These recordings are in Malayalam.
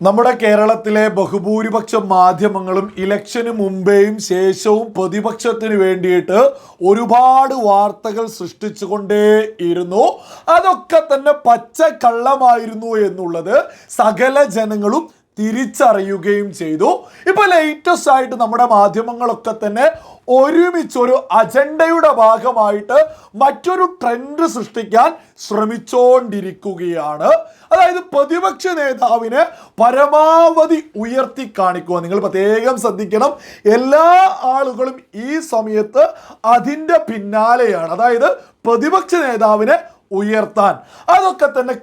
നമ്മുടെ കേരളത്തിലെ ബഹുഭൂരിപക്ഷം മാധ്യമങ്ങളും ഇലക്ഷന് മുമ്പേയും ശേഷവും പ്രതിപക്ഷത്തിന് വേണ്ടിയിട്ട് ഒരുപാട് വാർത്തകൾ സൃഷ്ടിച്ചുകൊണ്ടേ ഇരുന്നു അതൊക്കെ തന്നെ പച്ചക്കള്ളമായിരുന്നു എന്നുള്ളത് സകല ജനങ്ങളും തിരിച്ചറിയുകയും ചെയ്തു. ഇപ്പൊ ലേറ്റസ്റ്റ് ആയിട്ട് നമ്മുടെ മാധ്യമങ്ങളൊക്കെ തന്നെ ഒരുമിച്ചൊരു അജണ്ടയുടെ ഭാഗമായിട്ട് മറ്റൊരു ട്രെൻഡ് സൃഷ്ടിക്കാൻ ശ്രമിച്ചുകൊണ്ടിരിക്കുകയാണ് അതായത് പ്രതിപക്ഷ നേതാവിനെ പരമാവധി ഉയർത്തി കാണിക്കുക. നിങ്ങൾ പ്രത്യേകം ശ്രദ്ധിക്കണം. എല്ലാ ആളുകളും ഈ സമയത്ത് അതിന്റെ പിന്നാലെയാണ്. അതായത് പ്രതിപക്ഷ നേതാവിനെ ഉയർത്താൻ. അതൊക്കെ തന്നെ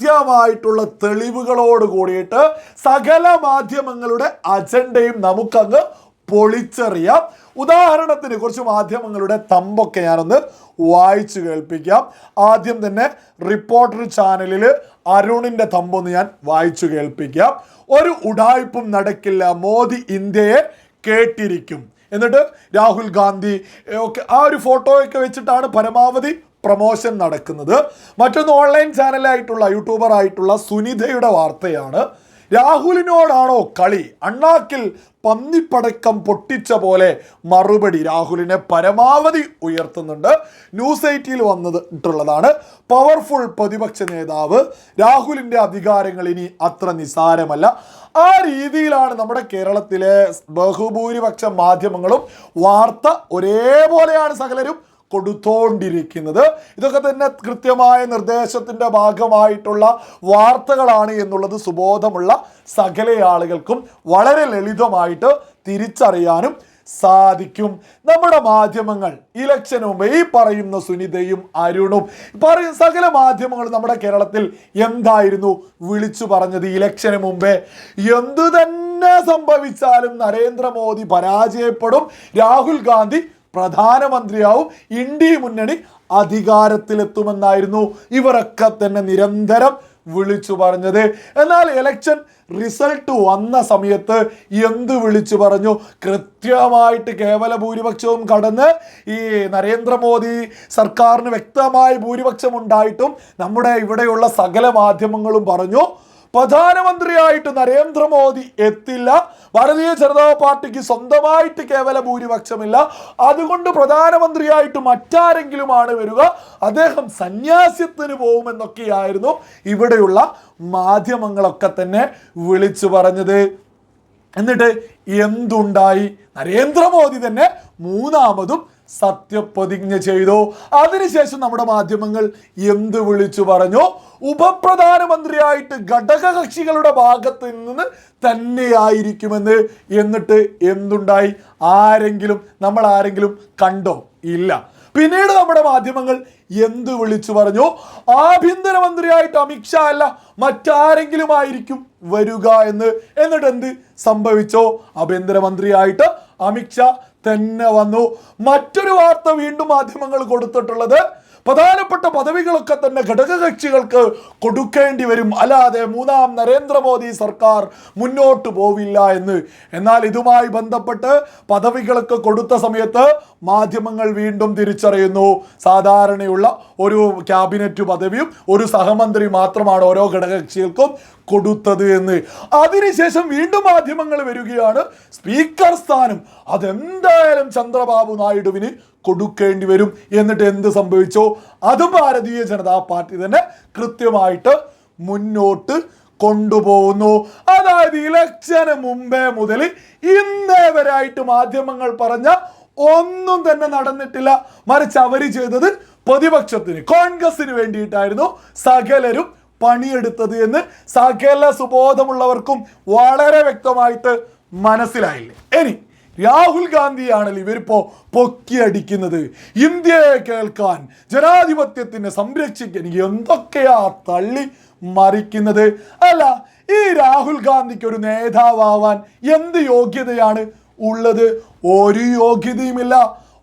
കൃത്യമായിട്ടുള്ള തെളിവുകളോട് കൂടിയിട്ട് സകല മാധ്യമങ്ങളുടെ അജണ്ടയും നമുക്കങ്ങ് പൊളിച്ചറിയാം. ഉദാഹരണത്തിന് കുറച്ച് മാധ്യമങ്ങളുടെ തമ്പൊക്കെ ഞാനൊന്ന് വായിച്ചു കേൾപ്പിക്കാം. ആദ്യം തന്നെ റിപ്പോർട്ടർ ചാനലിൽ അരുണിന്റെ തമ്പൊന്ന് ഞാൻ വായിച്ചു കേൾപ്പിക്കാം. ഒരു ഉടായ്പും നടക്കില്ല. മോദി ഇന്ത്യയെ കേട്ടിരിക്കും. എന്നിട്ട് രാഹുൽ ഗാന്ധി ഒക്കെ ആ ഒരു ഫോട്ടോയൊക്കെ വെച്ചിട്ടാണ് പരമാവധി പ്രൊമോഷൻ നടക്കുന്നത്. മറ്റൊന്ന് ഓൺലൈൻ ചാനലായിട്ടുള്ള യൂട്യൂബർ ആയിട്ടുള്ള സുനിതയുടെ വാർത്തയാണ്. രാഹുലിനോടാണോ കളി? അണ്ണാക്കിൽ പന്നിപ്പടക്കം പൊട്ടിച്ച പോലെ മറുപടി രാഹുലിനെ പരമാവധി ഉയർത്തുന്നുണ്ട്. ന്യൂസ് എയ്റ്റിയിൽ വന്നിട്ടുള്ളതാണ്. പവർഫുൾ പ്രതിപക്ഷ നേതാവ്. രാഹുലിന്റെ അധികാരങ്ങൾ ഇനി അത്ര നിസാരമല്ല. ആ രീതിയിലാണ് നമ്മുടെ കേരളത്തിലെ ബഹുഭൂരിപക്ഷ മാധ്യമങ്ങളും വാർത്ത ഒരേപോലെയാണ് സകലരും കൊടുത്തോണ്ടിരിക്കുന്നത്. ഇതൊക്കെ തന്നെ കൃത്യമായ നിർദ്ദേശത്തിന്റെ ഭാഗമായിട്ടുള്ള വാർത്തകളാണ് എന്നുള്ളത് സുബോധമുള്ള സകല ആളുകൾക്കും വളരെ ലളിതമായിട്ട് തിരിച്ചറിയാനും സാധിക്കും. നമ്മുടെ മാധ്യമങ്ങൾ ഇലക്ഷന് മുമ്പ് ഈ പറയുന്ന സുനിതയും അരുണും പറയും സകല മാധ്യമങ്ങൾ നമ്മുടെ കേരളത്തിൽ എന്തായിരുന്നു വിളിച്ചു പറഞ്ഞത് ഇലക്ഷന് മുമ്പേ? എന്തു തന്നെ സംഭവിച്ചാലും നരേന്ദ്രമോദി പരാജയപ്പെടും. രാഹുൽ ഗാന്ധി പ്രധാനമന്ത്രിയാവും. ഇന്ത്യ മുന്നണി അധികാരത്തിലെത്തുമെന്നായിരുന്നു ഇവരൊക്കെ തന്നെ നിരന്തരം വിളിച്ചു പറഞ്ഞത്. എന്നാൽ ഇലക്ഷൻ റിസൾട്ട് വന്ന സമയത്ത് എന്ത് വിളിച്ചു പറഞ്ഞു? കൃത്യമായിട്ട് കേവല ഭൂരിപക്ഷവും കടന്ന് ഈ നരേന്ദ്രമോദി സർക്കാരിന് വ്യക്തമായ ഭൂരിപക്ഷം ഉണ്ടായിട്ടും നമ്മുടെ ഇവിടെയുള്ള സകല മാധ്യമങ്ങളും പറഞ്ഞു. പ്രധാനമന്ത്രിയായിട്ട് നരേന്ദ്രമോദി എത്തില്ല. ഭാരതീയ ജനതാ പാർട്ടിക്ക് സ്വന്തമായിട്ട് കേവല ഭൂരിപക്ഷമില്ല. അതുകൊണ്ട് പ്രധാനമന്ത്രിയായിട്ട് മറ്റാരെങ്കിലുമാണ് വരിക. അദ്ദേഹം സന്യാസ്യത്തിന് പോകുമെന്നൊക്കെയായിരുന്നു ഇവിടെയുള്ള മാധ്യമങ്ങളൊക്കെ തന്നെ വിളിച്ചു പറഞ്ഞത്. എന്നിട്ട് എന്തുണ്ടായി? നരേന്ദ്രമോദി തന്നെ മൂന്നാമതും സത്യപ്രതിജ്ഞ ചെയ്തു. അതിനുശേഷം നമ്മുടെ മാധ്യമങ്ങൾ എന്ത് വിളിച്ചു പറഞ്ഞു? ഉപപ്രധാനമന്ത്രിയായിട്ട് ഘടകകക്ഷികളുടെ ഭാഗത്ത് നിന്ന് തന്നെയായിരിക്കുമെന്ന്. എന്നിട്ട് എന്തുണ്ടായി? ആരെങ്കിലും നമ്മൾ ആരെങ്കിലും കണ്ടോ? ഇല്ല. പിന്നീട് നമ്മുടെ മാധ്യമങ്ങൾ എന്ത് വിളിച്ചു പറഞ്ഞു? ആഭ്യന്തരമന്ത്രിയായിട്ട് അമിത്ഷാ അല്ല മറ്റാരെങ്കിലും ആയിരിക്കും വരിക എന്ന്. എന്നിട്ട് എന്ത് സംഭവിച്ചോ? ആഭ്യന്തരമന്ത്രിയായിട്ട് അമിത്ഷാ തന്നെ വന്നു. മറ്റൊരു വാർത്ത വീണ്ടും മാധ്യമങ്ങൾ കൊടുത്തിട്ടുള്ളത് പ്രധാനപ്പെട്ട പദവികളൊക്കെ തന്നെ ഘടകകക്ഷികൾക്ക് കൊടുക്കേണ്ടി വരും. അല്ലാതെ മൂന്നാം നരേന്ദ്രമോദി സർക്കാർ മുന്നോട്ട് പോവില്ല എന്ന്. എന്നാൽ ഇതുമായി ബന്ധപ്പെട്ട് പദവികളൊക്കെ കൊടുത്ത സമയത്ത് മാധ്യമങ്ങൾ വീണ്ടും തിരിച്ചറിയുന്നു. സാധാരണയുള്ള ഒരു ക്യാബിനറ്റ് പദവിയും ഒരു സഹമന്ത്രി മാത്രമാണ് ഓരോ ഘടകകക്ഷികൾക്കും കൊടുത്തത് എന്ന്. അതിനുശേഷം വീണ്ടും മാധ്യമങ്ങൾ വരികയാണ്. സ്പീക്കർ സ്ഥാനം. അതെന്തായാലും ചന്ദ്രബാബു നായിഡുവിന് കൊടുക്കേണ്ടി വരും. എന്നിട്ട് എന്ത് സംഭവിച്ചോ? അത് ഭാരതീയ ജനതാ പാർട്ടി തന്നെ കൃത്യമായിട്ട് മുന്നോട്ട് കൊണ്ടുപോകുന്നു. അതായത് ഇലക്ഷന് മുമ്പേ മുതൽ ഇന്നേ വരായിട്ട് മാധ്യമങ്ങൾ പറഞ്ഞ ഒന്നും തന്നെ നടന്നിട്ടില്ല. മറിച്ച് അവർ ചെയ്തത് പ്രതിപക്ഷത്തിന് കോൺഗ്രസിന് വേണ്ടിയിട്ടായിരുന്നു സകലരും പണിയെടുത്തത് എന്ന് സകല സുബോധമുള്ളവർക്കും വളരെ വ്യക്തമായിട്ട് മനസ്സിലായില്ലേ? ഇനി രാഹുൽ ഗാന്ധിയാണല്ലോ ഇവരിപ്പോ പൊക്കിയടിക്കുന്നത്. ഇന്ത്യയെ കേൾക്കാൻ ജനാധിപത്യത്തിനെ സംരക്ഷിക്കാൻ എന്തൊക്കെയാ തള്ളി മറിക്കുന്നത്? അല്ല ഈ രാഹുൽ ഗാന്ധിക്ക് ഒരു നേതാവാൻ എന്ത് യോഗ്യതയാണ് ഉള്ളത്? ഒരു യോഗ്യതയുമില്ല.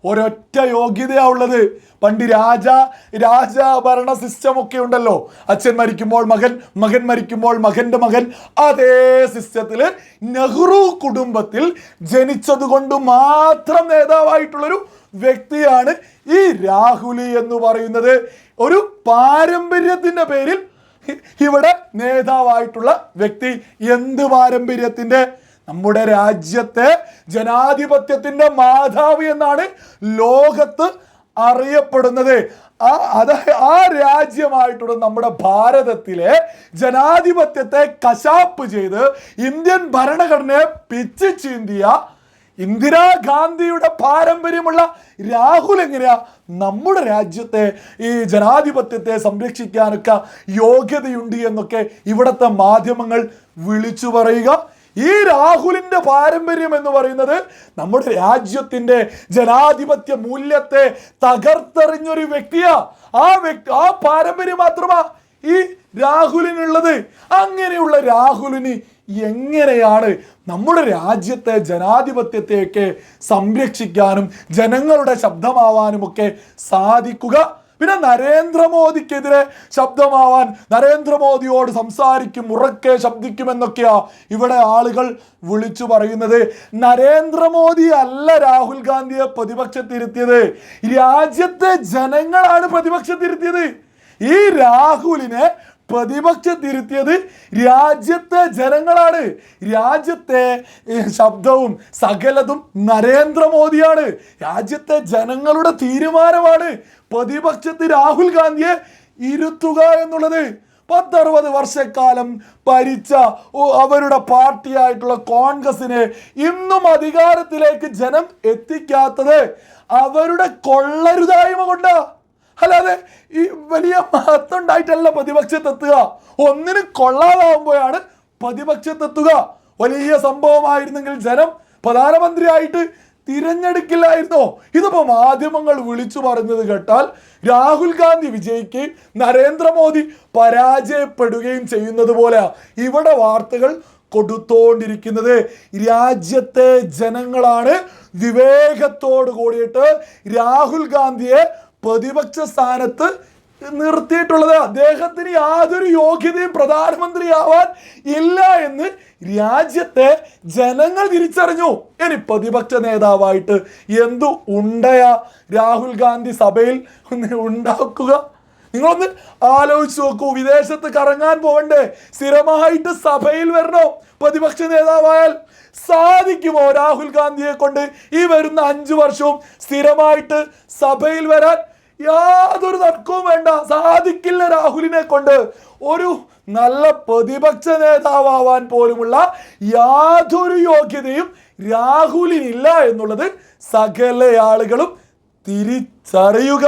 ഒരൊറ്റ യോഗ്യതയാ ഉള്ളത്. പണ്ട് രാജ രാജഭരണ സിസ്റ്റം ഒക്കെ ഉണ്ടല്ലോ. അച്ഛൻ മരിക്കുമ്പോൾ മകൻ മകൻ മരിക്കുമ്പോൾ മകന്റെ മകൻ. അതേ സിസ്റ്റത്തിൽ നെഹ്റു കുടുംബത്തിൽ ജനിച്ചത് കൊണ്ട് മാത്രം നേതാവായിട്ടുള്ളൊരു വ്യക്തിയാണ് ഈ രാഹുലി എന്ന് പറയുന്നത്. ഒരു പാരമ്പര്യത്തിന്റെ പേരിൽ ഇവിടെ നേതാവായിട്ടുള്ള വ്യക്തി. എന്ത് പാരമ്പര്യത്തിന്റെ നമ്മുടെ രാജ്യത്തെ ജനാധിപത്യത്തിന്റെ മാതാവ് എന്നാണ് ലോകത്ത് അറിയപ്പെടുന്നത്. ആ അത ആ രാജ്യമായിട്ടുള്ള നമ്മുടെ ഭാരതത്തിലെ ജനാധിപത്യത്തെ കശാപ്പ് ചെയ്ത് ഇന്ത്യൻ ഭരണഘടനയെ പിച്ച് ചീന്തിയ ഇന്ദിരാഗാന്ധിയുടെ പാരമ്പര്യമുള്ള രാഹുൽ എങ്ങനെയാ നമ്മുടെ രാജ്യത്തെ ഈ ജനാധിപത്യത്തെ സംരക്ഷിക്കാനൊക്കെ യോഗ്യതയുണ്ട് എന്നൊക്കെ ഇവിടുത്തെ മാധ്യമങ്ങൾ വിളിച്ചു പറയുക. ഈ രാഹുലിന്റെ പാരമ്പര്യം എന്ന് പറയുന്നത് നമ്മുടെ രാജ്യത്തിന്റെ ജനാധിപത്യ മൂല്യത്തെ തകർത്തെറിഞ്ഞൊരു വ്യക്തിയാ. ആ വ്യക്തി ആ പാരമ്പര്യം മാത്രമാ ഈ രാഹുലിനുള്ളത്. അങ്ങനെയുള്ള രാഹുലിന് എങ്ങനെയാണ് നമ്മുടെ രാജ്യത്തെ ജനാധിപത്യത്തെയൊക്കെ സംരക്ഷിക്കാനും ജനങ്ങളുടെ ശബ്ദമാവാനുമൊക്കെ സാധിക്കുക? പിന്നെ നരേന്ദ്രമോദിക്കെതിരെ ശബ്ദമാവാൻ നരേന്ദ്രമോദിയോട് സംസാരിക്കും ഉറക്കെ ശബ്ദിക്കുമെന്നൊക്കെയാ ഇവിടെ ആളുകൾ വിളിച്ചു പറയുന്നത്. നരേന്ദ്രമോദി അല്ല രാഹുൽ ഗാന്ധിയെ പ്രതിപക്ഷത്തിരുത്തിയത്. രാജ്യത്തെ ജനങ്ങളാണ് പ്രതിപക്ഷത്തിരുത്തിയത്. ഈ രാഹുലിനെ പ്രതിപക്ഷത്തിരുത്തിയത് രാജ്യത്തെ ജനങ്ങളാണ്. രാജ്യത്തെ ശബ്ദവും സകലതും നരേന്ദ്രമോദിയാണ്. രാജ്യത്തെ ജനങ്ങളുടെ തീരുമാനമാണ്. പ്രതിപക്ഷത്ത് രാഹുൽ ഗാന്ധിയെ ഇരുത്തുക എന്നുള്ളത് പത്തറുപത് വർഷക്കാലം ഭരിച്ച അവരുടെ പാർട്ടിയായിട്ടുള്ള കോൺഗ്രസിനെ ഇന്നും അധികാരത്തിലേക്ക് ജനം എത്തിക്കാത്തത് അവരുടെ കൊള്ളരുതായ്മ കൊണ്ട. അല്ലാതെ ഈ വലിയ മഹത്വം ഉണ്ടായിട്ടല്ല പ്രതിപക്ഷത്തെത്തുക. ഒന്നിനും കൊള്ളാതാവുമ്പോഴാണ് പ്രതിപക്ഷത്തെത്തുക. വലിയ സംഭവമായിരുന്നെങ്കിൽ ജനം പ്രധാനമന്ത്രിയായിട്ട് തിരഞ്ഞെടുക്കില്ലായിരുന്നോ? ഇതിപ്പോ മാധ്യമങ്ങൾ വിളിച്ചു പറഞ്ഞത് കേട്ടാൽ രാഹുൽ ഗാന്ധി വിജയിക്കുകയും നരേന്ദ്രമോദി പരാജയപ്പെടുകയും ചെയ്യുന്നത് പോലെ ഇവിടെ വാർത്തകൾ കൊടുത്തോണ്ടിരിക്കുന്നത് രാജ്യത്തെ ജനങ്ങളാണ്. വിവേകത്തോട് കൂടിയിട്ട് രാഹുൽ ഗാന്ധിയെ പ്രതിപക്ഷ സ്ഥാനത്ത് നിർത്തിയിട്ടുള്ളത്. അദ്ദേഹത്തിന് യാതൊരു യോഗ്യതയും പ്രധാനമന്ത്രിയാവാൻ ഇല്ല എന്ന് രാജ്യത്തെ ജനങ്ങൾ തിരിച്ചറിഞ്ഞു. ഇനി പ്രതിപക്ഷ നേതാവായിട്ട് എന്തു ഉണ്ടയാ? രാഹുൽ ഗാന്ധി സഭയിൽ ഉണ്ടാക്കുക. നിങ്ങളൊന്ന് ആലോചിച്ച് നോക്കൂ. വിദേശത്ത് കറങ്ങാൻ പോകണ്ടേ സ്ഥിരമായിട്ട് സഭയിൽ വരണോ? പ്രതിപക്ഷ നേതാവായാൽ സാധിക്കുമോ രാഹുൽ ഗാന്ധിയെ കൊണ്ട്? ഈ വരുന്ന അഞ്ചു വർഷവും സ്ഥിരമായിട്ട് സഭയിൽ വരാൻ യാതൊരു തർക്കവും വേണ്ട. സാധിക്കില്ല രാഹുലിനെ കൊണ്ട്. ഒരു നല്ല പ്രതിപക്ഷ നേതാവാൻ പോലുമുള്ള യാതൊരു യോഗ്യതയും രാഹുലിനില്ല എന്നുള്ളത് സകല ആളുകളും തിരിച്ചറിയുക.